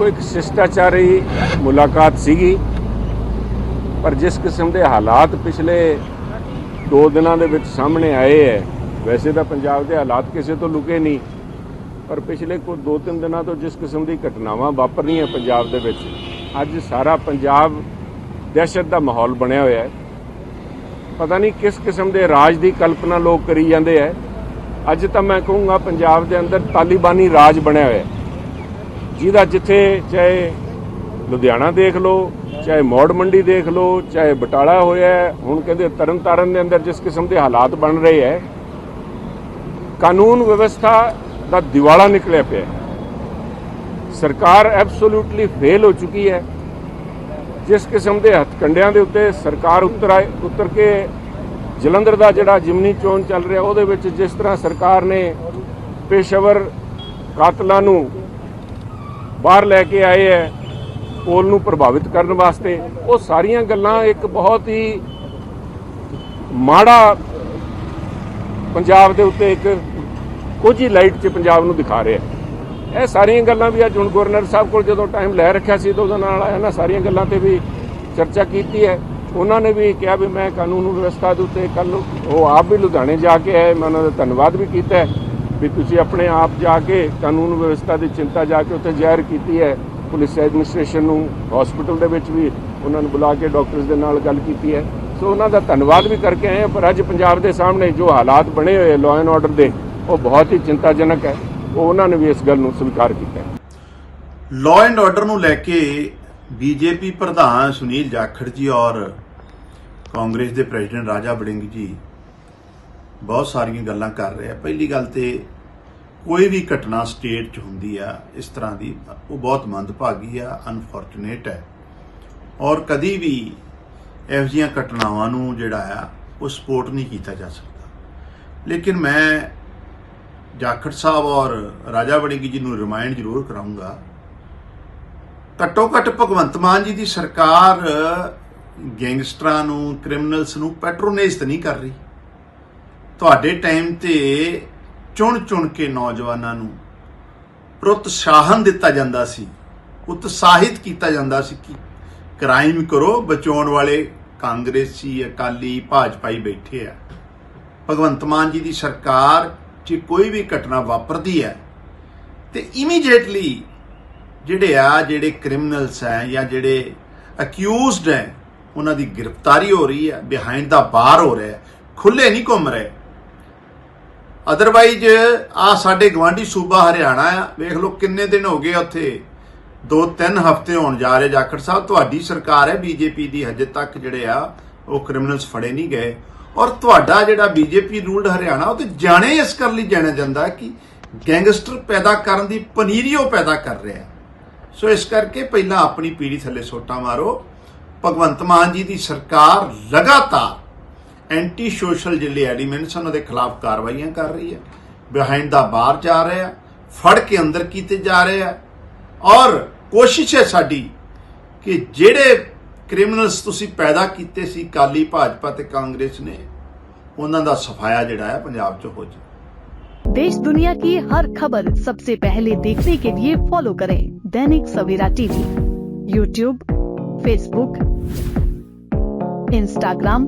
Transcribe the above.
ਦੇਖੋ, ਇੱਕ ਸ਼ਿਸ਼ਟਾਚਾਰੀ ਮੁਲਾਕਾਤ ਸੀਗੀ, ਪਰ ਜਿਸ ਕਿਸਮ ਦੇ ਹਾਲਾਤ ਪਿਛਲੇ 2 ਦਿਨਾਂ ਦੇ ਵਿੱਚ ਸਾਹਮਣੇ ਆਏ ਹੈ, ਵੈਸੇ ਤਾਂ ਪੰਜਾਬ ਦੇ ਹਾਲਾਤ ਕਿਸੇ ਤੋਂ ਲੁਕੇ ਨਹੀਂ, ਪਰ ਪਿਛਲੇ ਕੋਈ 2-3 ਦਿਨਾਂ ਤੋਂ ਜਿਸ ਕਿਸਮ ਦੀ ਘਟਨਾਵਾਂ ਵਾਪਰ ਰਹੀਆਂ ਪੰਜਾਬ ਦੇ ਵਿੱਚ, ਅੱਜ ਸਾਰਾ ਪੰਜਾਬ ਦਹਿਸ਼ਤ ਦਾ ਮਾਹੌਲ ਬਣਿਆ ਹੋਇਆ ਹੈ। ਪਤਾ ਨਹੀਂ ਕਿਸ ਕਿਸਮ ਦੇ ਰਾਜ ਦੀ ਕਲਪਨਾ ਲੋਕ ਕਰੀ ਜਾਂਦੇ ਹੈ। ਅੱਜ ਤਾਂ ਮੈਂ ਕਹੂੰਗਾ, ਪੰਜਾਬ ਦੇ ਅੰਦਰ ਤਾਲਿਬਾਨੀ ਰਾਜ ਬਣਿਆ ਹੋਇਆ ਹੈ। ਜਿਹਦਾ ਜਿੱਥੇ ਚਾਹੇ ਲੁਧਿਆਣਾ ਦੇਖ ਲਓ, ਚਾਹੇ ਮੌੜ ਮੰਡੀ ਦੇਖ ਲਓ, ਚਾਹੇ ਬਟਾਲਾ ਹੋਇਆ ਹੁਣ ਕਹਿੰਦੇ ਤਰਨਤਾਰਨ ਦੇ ਅੰਦਰ ਜਿਸ ਕਿਸਮ ਦੇ ਹਾਲਾਤ ਬਣ ਰਹੇ ਹੈ, ਕਾਨੂੰਨ ਵਿਵਸਥਾ ਦਾ ਦਿਵਾਲਾ ਨਿਕਲਿਆ ਪਿਆ ਸਰਕਾਰ ਐਬਸੋਲੂਟਲੀ ਫੇਲ ਹੋ ਚੁੱਕੀ ਹੈ। ਜਿਸ ਕਿਸਮ ਦੇ ਹੱਥਕੰਡਿਆਂ ਦੇ ਉੱਤੇ ਸਰਕਾਰ ਉਤਰ ਆਏ, ਉਤਰ ਕੇ ਜਲੰਧਰ ਦਾ ਜਿਹੜਾ ਜਿਮਨੀ ਚੋਣ ਚੱਲ ਰਿਹਾ, ਉਹਦੇ ਵਿੱਚ ਜਿਸ ਤਰ੍ਹਾਂ ਸਰਕਾਰ ਨੇ ਪੇਸ਼ੇਵਰ ਕਾਤਲਾਂ ਨੂੰ ਬਾਹਰ ਲੈ ਕੇ ਆਏ ਹੈ, ਪੋਲ ਨੂੰ ਪ੍ਰਭਾਵਿਤ ਕਰਨ ਵਾਸਤੇ। ਉਹ ਸਾਰੀਆਂ ਗੱਲਾਂ ਇੱਕ ਬਹੁਤ ਹੀ ਮਾੜਾ ਪੰਜਾਬ ਦੇ ਉੱਤੇ ਇੱਕ ਕੁਝ ਹੀ ਲਾਈਟ 'ਚ ਪੰਜਾਬ ਨੂੰ ਦਿਖਾ ਰਿਹਾ ਇਹ ਸਾਰੀਆਂ ਗੱਲਾਂ ਵੀ ਅੱਜ ਹੁਣ ਗਵਰਨਰ ਸਾਹਿਬ ਕੋਲ ਜਦੋਂ ਟਾਈਮ ਲੈ ਰੱਖਿਆ ਸੀ ਤਾਂ ਉਹਦੇ ਨਾਲ ਇਹਨਾਂ ਸਾਰੀਆਂ ਗੱਲਾਂ ਤੇ ਵੀ ਚਰਚਾ ਕੀਤੀ ਹੈ। ਉਹਨਾਂ ਨੇ ਵੀ ਕਿਹਾ ਵੀ ਮੈਂ ਕਾਨੂੰਨ ਵਿਵਸਥਾ ਦੇ ਉੱਤੇ ਕੱਲ ਉਹ ਆਪ ਵੀ ਲੁਧਿਆਣੇ ਜਾ ਕੇ ਆਏ, ਮੈਂ ਉਹਨਾਂ ਦਾ ਧੰਨਵਾਦ ਵੀ ਕੀਤਾ ਵੀ ਤੁਸੀਂ ਆਪਣੇ ਆਪ ਜਾ ਕੇ ਕਾਨੂੰਨ ਵਿਵਸਥਾ ਦੀ ਚਿੰਤਾ ਜਾ ਕੇ ਉੱਥੇ ਜ਼ਾਹਿਰ ਕੀਤੀ ਹੈ, ਪੁਲਿਸ ਐਡਮਿਨਿਸਟ੍ਰੇਸ਼ਨ ਨੂੰ ਹਸਪੀਟਲ ਦੇ ਵਿੱਚ ਵੀ ਉਹਨਾਂ ਨੂੰ ਬੁਲਾ ਕੇ ਡਾਕਟਰਸ ਦੇ ਨਾਲ ਗੱਲ ਕੀਤੀ ਹੈ। ਸੋ ਉਹਨਾਂ ਦਾ ਧੰਨਵਾਦ ਵੀ ਕਰਕੇ ਆਏ ਹਾਂ, ਪਰ ਅੱਜ ਪੰਜਾਬ ਦੇ ਸਾਹਮਣੇ ਜੋ ਹਾਲਾਤ ਬਣੇ ਹੋਏ ਲਾਅ ਐਂਡ ਆਰਡਰ ਦੇ, ਉਹ ਬਹੁਤ ਹੀ ਚਿੰਤਾਜਨਕ ਹੈ। ਉਹ ਉਹਨਾਂ ਨੇ ਵੀ ਇਸ ਗੱਲ ਨੂੰ ਸਵੀਕਾਰ ਕੀਤਾ ਹੈ। ਲਾਅ ਐਂਡ ਆਰਡਰ ਨੂੰ ਲੈ ਕੇ ਬੀਜੇਪੀ ਪ੍ਰਧਾਨ ਸੁਨੀਲ ਜਾਖੜ ਜੀ ਔਰ ਕਾਂਗਰਸ ਦੇ ਪ੍ਰੈਜ਼ੀਡੈਂਟ ਰਾਜਾ ਬੜਿੰਗ ਜੀ ਬਹੁਤ ਸਾਰੀਆਂ ਗੱਲਾਂ ਕਰ ਰਿਹਾ। ਪਹਿਲੀ ਗੱਲ ਤੇ ਕੋਈ ਵੀ ਘਟਨਾ ਸਟੇਟ 'ਚ ਹੁੰਦੀ ਆ, ਇਸ ਤਰ੍ਹਾਂ ਦੀ, ਉਹ ਬਹੁਤ ਮੰਦਭਾਗੀ ਆ ਅਨਫੋਰਚੂਨੇਟ ਹੈ ਔਰ ਕਦੀ ਵੀ ਇਹੋ ਜਿਹੀਆਂ ਘਟਨਾਵਾਂ ਨੂੰ ਜਿਹੜਾ ਆ, ਉਹ ਸਪੋਰਟ ਨਹੀਂ ਕੀਤਾ ਜਾ ਸਕਦਾ। ਲੇਕਿਨ ਮੈਂ ਜਾਖੜ ਸਾਹਿਬ ਔਰ ਰਾਜਾ ਵੜਿੰਗੀ ਜੀ ਨੂੰ ਰਿਮਾਈਂਡ ਜ਼ਰੂਰ ਕਰਾਉਂਗਾ ਘੱਟੋ ਘੱਟ ਭਗਵੰਤ ਮਾਨ ਜੀ ਦੀ ਸਰਕਾਰ ਗੈਂਗਸਟਰਾਂ ਨੂੰ ਕ੍ਰਿਮੀਨਲਸ ਨੂੰ ਪੈਟਰੋਨੇਜ ਤਾਂ ਨਹੀਂ ਕਰ ਰਹੀ। ਤੁਹਾਡੇ ਟਾਈਮ ਤੇ ਚੁਣ ਚੁਣ ਕੇ ਨੌਜਵਾਨਾਂ ਨੂੰ ਪ੍ਰੋਤਸਾਹਨ ਦਿੱਤਾ ਜਾਂਦਾ ਸੀ, ਉਤਸ਼ਾਹਿਤ ਕੀਤਾ ਜਾਂਦਾ ਸੀ ਕਿ ਕ੍ਰਾਈਮ ਕਰੋ, ਬਚਾਉਣ ਵਾਲੇ ਕਾਂਗਰਸੀ, ਅਕਾਲੀ, ਭਾਜਪਾਈ ਬੈਠੇ ਆ। ਭਗਵੰਤ ਮਾਨ ਜੀ ਦੀ ਸਰਕਾਰ 'ਚ ਕੋਈ ਵੀ ਘਟਨਾ ਵਾਪਰਦੀ ਹੈ ਤੇ ਇਮੀਡੀਏਟਲੀ ਜਿਹੜੇ ਆ, ਜਿਹੜੇ ਕ੍ਰਿਮੀਨਲਸ ਹੈ ਜਾਂ ਜਿਹੜੇ ਅਕਿਊਜ਼ਡ ਹੈ, ਉਹਨਾਂ ਦੀ ਗ੍ਰਿਫਤਾਰੀ ਹੋ ਰਹੀ ਹੈ ਬਿਹਾਈਂਡ ਦਾ ਬਾਰ ਹੋ ਰਿਹਾ ਹੈ ਖੁੱਲੇ ਨਹੀਂ ਘੁੰਮ ਰਹੇ। ਅਦਰਵਾਈਜ਼ ਆ ਸਾਡੇ ਗਵਾਂਢੀ ਸੂਬਾ ਹਰਿਆਣਾ ਆ। ਵੇਖ ਲਓ ਕਿੰਨੇ ਦਿਨ ਹੋ ਗਏ ਉੱਥੇ। ਦੋ ਤਿੰਨ ਹਫ਼ਤੇ ਹੋਣ ਜਾ ਰਹੇ ਜਾਖੜ ਸਾਹਿਬ। ਤੁਹਾਡੀ ਸਰਕਾਰ ਹੈ ਬੀਜੇਪੀ ਦੀ, ਹਜੇ ਤੱਕ ਜਿਹੜੇ ਆ, ਉਹ ਕ੍ਰਿਮੀਨਲਸ ਫੜੇ ਨਹੀਂ ਗਏ। ਔਰ ਤੁਹਾਡਾ ਜਿਹੜਾ ਬੀਜੇਪੀ ਰੂਲਡ ਹਰਿਆਣਾ, ਉਹ ਤੇ ਜਾਣੇ ਇਸ ਕਰ ਲਈ ਜਾਣਿਆ ਜਾਂਦਾ ਕਿ ਗੈਂਗਸਟਰ ਪੈਦਾ ਕਰਨ ਦੀ ਪਨੀਰੀਓ ਪੈਦਾ ਕਰ ਰਿਹਾ ਸੋ ਇਸ ਕਰਕੇ ਪਹਿਲਾਂ ਆਪਣੀ ਪੀੜੀ ਥੱਲੇ ਸੋਟਾ ਮਾਰੋ। ਭਗਵੰਤ ਮਾਨ ਜੀ ਦੀ ਸਰਕਾਰ ਲਗਾਤਾਰ ਐਂਟੀ ਸੋਸ਼ਲ ਜਿਹੜੇ ਐਲੀਮੈਂਟਸ ਉਹਨਾਂ ਦੇ ਖਿਲਾਫ ਕਾਰਵਾਈਆਂ ਕਰ ਰਹੀ ਹੈ ਬਿਹਾਈਂਡ ਦਾ ਬਾਰ ਜਾ ਰਿਹਾ ਹੈ ਫੜ ਕੇ ਅੰਦਰ ਕੀਤੇ ਜਾ ਰਹੇ ਆ ਔਰ ਕੋਸ਼ਿਸ਼ ਹੈ ਸਾਡੀ ਕਿ ਜਿਹੜੇ ਕ੍ਰਿਮੀਨਲਸ ਤੁਸੀਂ ਪੈਦਾ ਕੀਤੇ ਸੀ ਕਾਲੀ ਭਾਜਪਾ ਤੇ ਕਾਂਗਰਸ ਨੇ ਉਹਨਾਂ ਦਾ ਸਫਾਇਆ ਜਿਹੜਾ ਹੈ ਪੰਜਾਬ 'ਚ ਹੋ ਜਾਵੇ देश दुनिया की हर खबर सबसे पहले देखने के लिए फॉलो करें Dainik Savera TV YouTube Facebook Instagram